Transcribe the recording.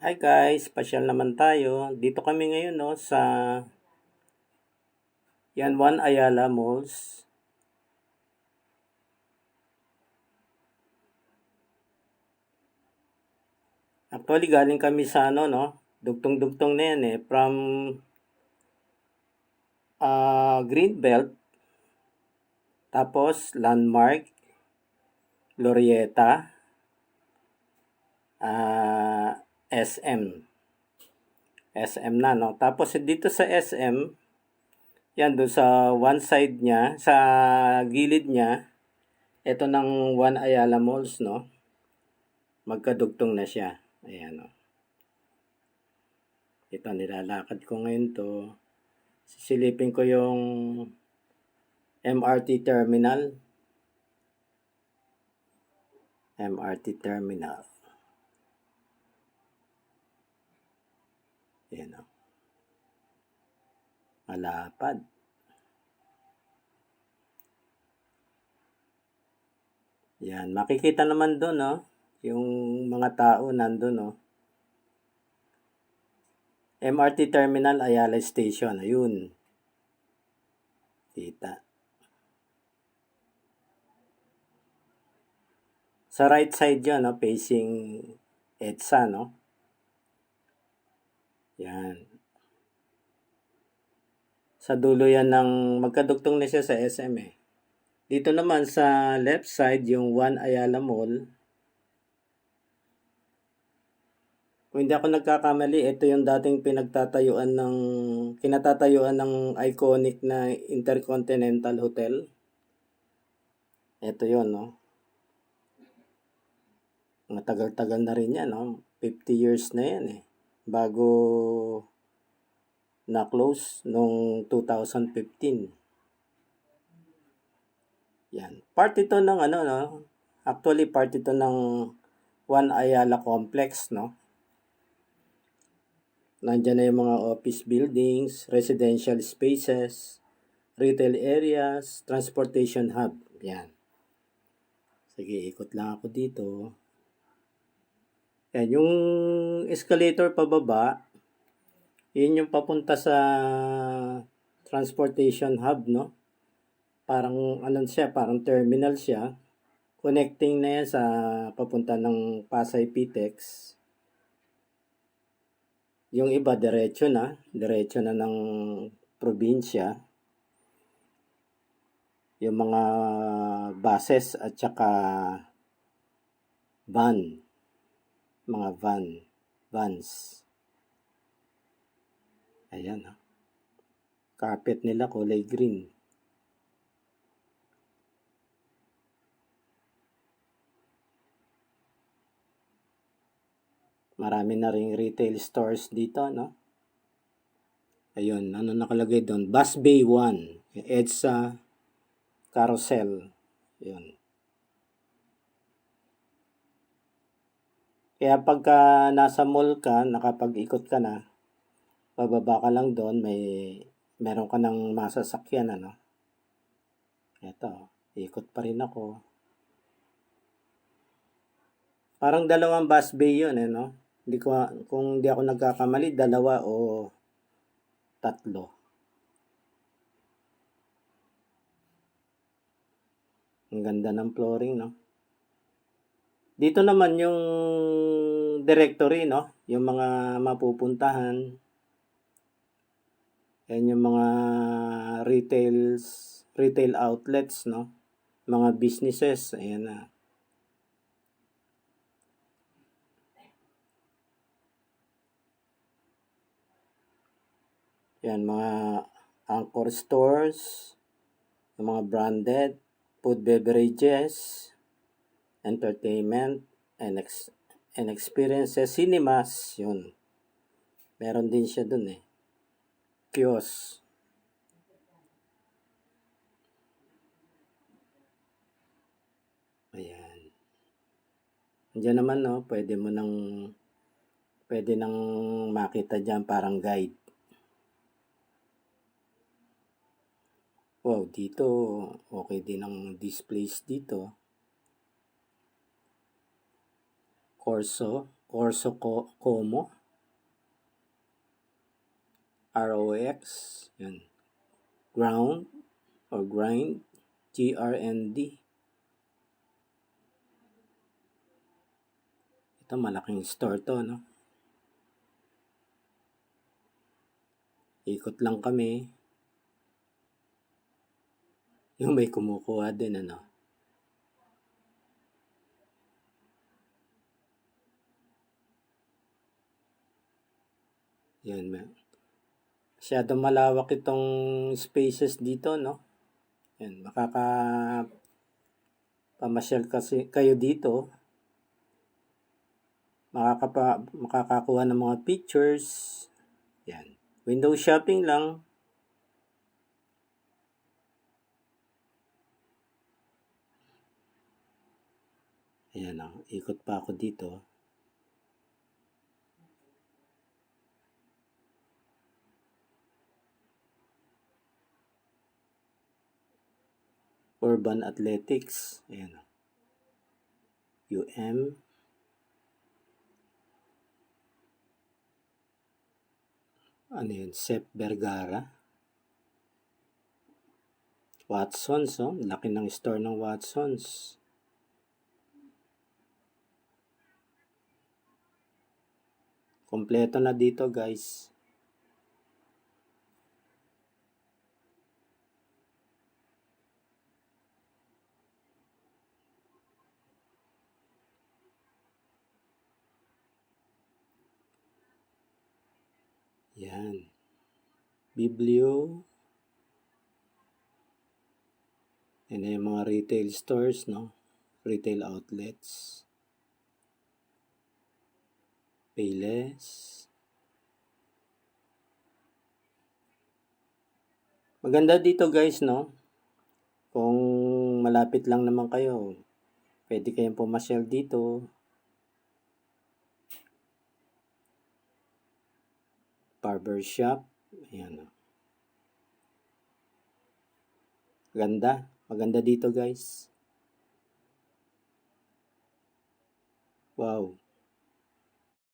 Hi guys, pasyal naman tayo. Dito kami ngayon no sa Yan Juan Ayala Malls. Actually galing kami sa ano no, dugtong-dugtong na yan eh from ah Greenbelt tapos Landmark Glorieta ah SM. SM na, no? Tapos dito sa SM, yan doon sa one side niya, sa gilid niya, ito ng One Ayala Malls, no? Magkadugtong na siya. Ayan, no? Ito, nilalakad ko ngayon to. Sisilipin ko yung MRT terminal. MRT terminal. Yan o. Malapad. Yan. Makikita naman doon, no? Yung mga tao nandun, no? MRT Terminal Ayala Station. Ayun. Kita. Sa right side yun, no? Facing EDSA, no? Yan. Sa dulo yan ng magkadugtong na siya sa SM eh. Dito naman sa left side yung One Ayala Mall. Kung hindi ako nagkakamali, ito yung dating pinagtatayuan ng kinatatayuan ng iconic na Intercontinental Hotel. Ito yon no. Matagal-tagal na rin yan, no? 50 years na yan eh bago na-close noong 2015. Yan. Part ito ng ano, no? Actually, part ito ng One Ayala Complex, no? Nandiyan na yung mga office buildings, residential spaces, retail areas, transportation hub. Yan. Sige, ikot lang ako dito. Yan, yung escalator pababa, yun yung papunta sa transportation hub, no? Parang, ano siya, parang terminal siya. Connecting na yan sa papunta ng Pasay PTEX. Yung iba, diretso na. Diretso na ng probinsya. Yung mga buses at saka van mga van, vans. Ayan ha. Carpet nila kulay green. Marami na ring retail stores dito, no? Ayun, ano nakalagay doon? Bus Bay 1, EDSA Carousel. Ayun. Kaya pagka nasa mall ka, nakapag-ikot ka na, pababa ka lang doon, may meron ka ng masasakyan, ano. Ito, ikot pa rin ako. Parang dalawang bus bay yun, eh, no? Hindi ko, kung hindi ako nagkakamali, dalawa o tatlo. Ang ganda ng flooring, no? Dito naman yung directory, no? Yung mga mapupuntahan. Yan yung mga retails, retail outlets, no? Mga businesses, ayan na. Yan, mga anchor stores, mga branded, food beverages, entertainment, and, ex- and experiences, cinemas, yun. Meron din siya dun eh. Kiosk. Ayan. Diyan naman, no, pwede mo nang, pwede nang makita dyan parang guide. Wow, dito, okay din ang displays dito. Corso, Corso Co- Como. ROX. Yan. Ground or grind. GRND. Ito malaking store to, no? Ikot lang kami. Yung may kumukuha din, ano? Yan, ma. Masyado malawak itong spaces dito, no? Yan, makaka pamasyal kasi kayo dito. Makakapa, makakakuha ng mga pictures. Yan. Window shopping lang. Ayan o, ikot pa ako dito. Urban Athletics. Ayan. UM. Ano yun? Sep Vergara. Watsons, oh. Laki ng store ng Watsons. Kompleto na dito, guys. Yan. Biblio. Yan na yung mga retail stores, no? Retail outlets. Payless. Maganda dito guys, no? Kung malapit lang naman kayo, pwede kayong pumasyal dito. Barber shop. Ayan. oh. Ganda. Maganda dito guys. Wow.